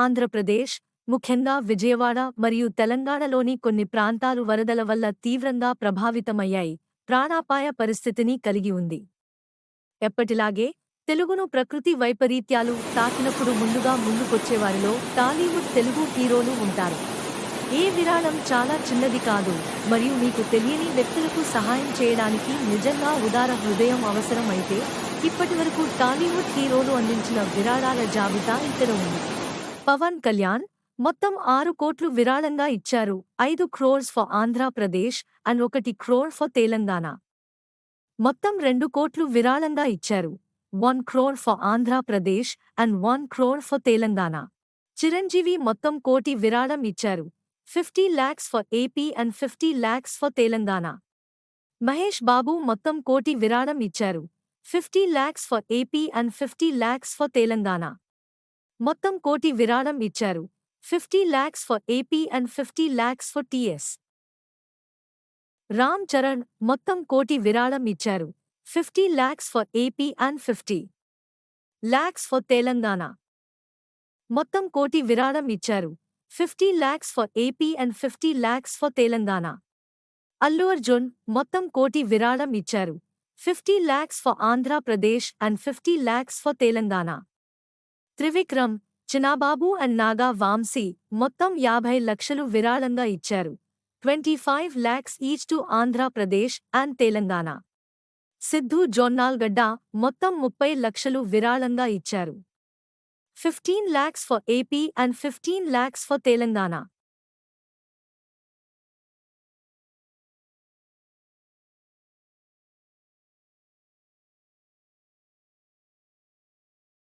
ఆంధ్రప్రదేశ్ ముఖ్యంగా విజయవాడ మరియు తెలంగాణలోని కొన్ని ప్రాంతాలు వరదల వల్ల తీవ్రంగా ప్రభావితమయ్యాయి. ప్రాణాపాయ పరిస్థితిని కలిగి ఉంది. ఎప్పటిలాగే తెలుగును ప్రకృతి వైపరీత్యాలు తాకినప్పుడు ముందుగా ముందుకొచ్చేవారిలో టాలీవుడ్ తెలుగు హీరోలు ఉంటారు. ఏ విరాళం చాలా చిన్నది కాదు మరియు మీకు తెలియని వ్యక్తులకు సహాయం చేయడానికి నిజంగా ఉదార హృదయం అవసరం అయితే ఇప్పటివరకు టాలీవుడ్ హీరోలు అందించిన విరాళాల జాబితా ఇక్కడ ఉంది. పవన్ కళ్యాణ్ మొత్తం ఆరు కోట్లు విరాళంగా ఇచ్చారు. ఐదు క్రోర్స్ ఫర్ ఆంధ్రప్రదేశ్ అండ్ ఒకటి క్రోర్ ఫర్ తెలంగాణ. మొత్తం రెండు కోట్లు విరాళంగా ఇచ్చారు. One crore for Andhra Pradesh and one crore for Telangana. Chiranjeevi మొత్తం కోటి విరాళం ఇచ్చారు. Fifty lakhs for AP and fifty lakhs for Telangana. Mahesh Babu మొత్తం కోటి విరాళం ఇచ్చారు. Fifty lakhs for AP and fifty lakhs for Telangana. మొత్తం కోటి విరాళం ఇచ్చారు. Fifty lakhs for AP and fifty lakhs for TS. Ram Charan మొత్తం కోటి విరాళం ఇచ్చారు. Fifty lakhs for AP and fifty lakhs for Telangana. మొత్తం కోటి విరాళం ఇచ్చారు. Fifty lakhs for AP and fifty lakhs for Telangana. Allu Arjun మొత్తం కోటి విరాళం ఇచ్చారు. Fifty lakhs for Andhra Pradesh and fifty lakhs for Telangana. Trivikram Chinababu and Naga Vamsi మొత్తం యాభై లక్షలు విరాళంగా ఇచ్చారు. Twenty five lakhs each to Andhra Pradesh and Telangana Siddhu Jonnalagadda మొత్తం ముప్పై లక్షలు విరాళంగా ఇచ్చారు. Fifteen lakhs for AP and fifteen lakhs for Telangana